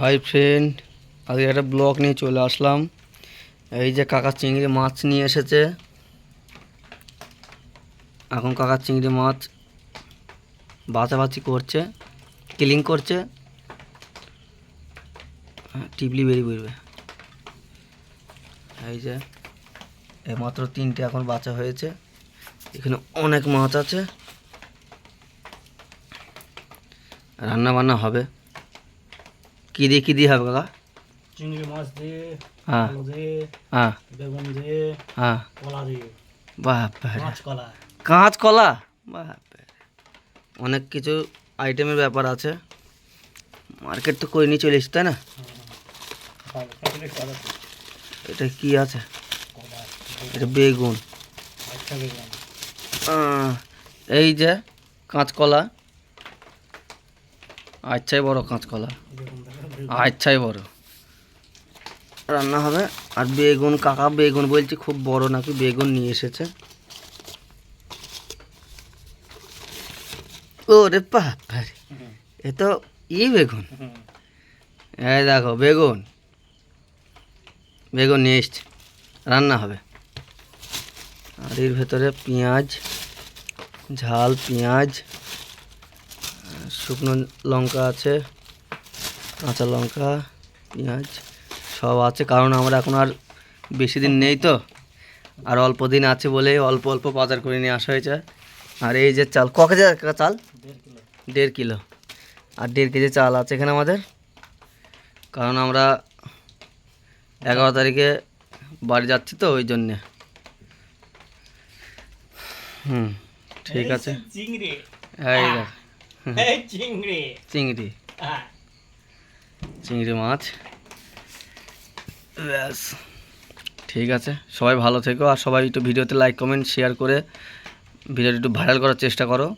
Hi friend আজকে একটা blog নিয়ে চলে আসলাম। এই যে কাকা চিংড়ি মাছ নিয়ে এসেছে। এখন কাকা চিংড়ি মাছ বাছাবাছি করছে ক্লিন করছে। হ্যাঁ, টিপলি বেরিয়ে পড়বে এই যে এইমাত্র তিনটে এখন বাচ্চা হয়েছে। এখানে অনেক মাছ আছে। রান্না বান্না হবে। কী দিয়ে কি দিয়ে হবে কাকা চিংড়ি মাছ দিয়ে হ্যাঁ দিয়ে হ্যাঁ বেগুন দিয়ে হ্যাঁ কলা দিয়ে বাপরে মাছ কলা কাঁচ কলা বাপরে অনেক কিছু আইটেমের ব্যাপার আছে মার্কেট তো করে নিয়ে চলে এসছি তাই না এটা কি আছে এটা বেগুন এই যে কাঁচকলা আচ্ছাই বড় কাঁচকলা। আচ্ছাই বড়। রান্না হবে। আর বেগুন, কাকা বেগুন বলছি খুব বড় নাকি, বেগুন নিয়ে এসেছে। ও রে বাবারে এ তো ই বেগুন। এই দেখো, বেগুন। বেগুন নিয়ে এসছে। রান্না হবে। আর এর ভেতরে পেঁয়াজ, ঝাল, পেঁয়াজ। শুকনো লঙ্কা আছে কাঁচা লঙ্কা পেঁয়াজ সব আছে। কারণ আমরা এখন আর বেশি দিন নেই তো আর অল্প দিন আছে বলে অল্প অল্প বাজার করে নিয়ে আসা হয়েছে। আর এই যে চাল ক কেজি চাল? দেড় কিলো। দেড় কিলো আর দেড় কেজি চাল আছে এখানে আমাদের। কারণ আমরা এগারো তারিখে বাড়ি যাচ্ছি তো ওই জন্যে। হুম ঠিক আছে। এই চিংড়ি। চিংড়ি। হ্যাঁ। চিংড়ি মাছ। ব্যাস। ঠিক আছে। সবাই ভালো থেকো আর সবাই একটু ভিডিওতে লাইক কমেন্ট শেয়ার করে ভিডিওটা একটু ভাইরাল করার চেষ্টা করো।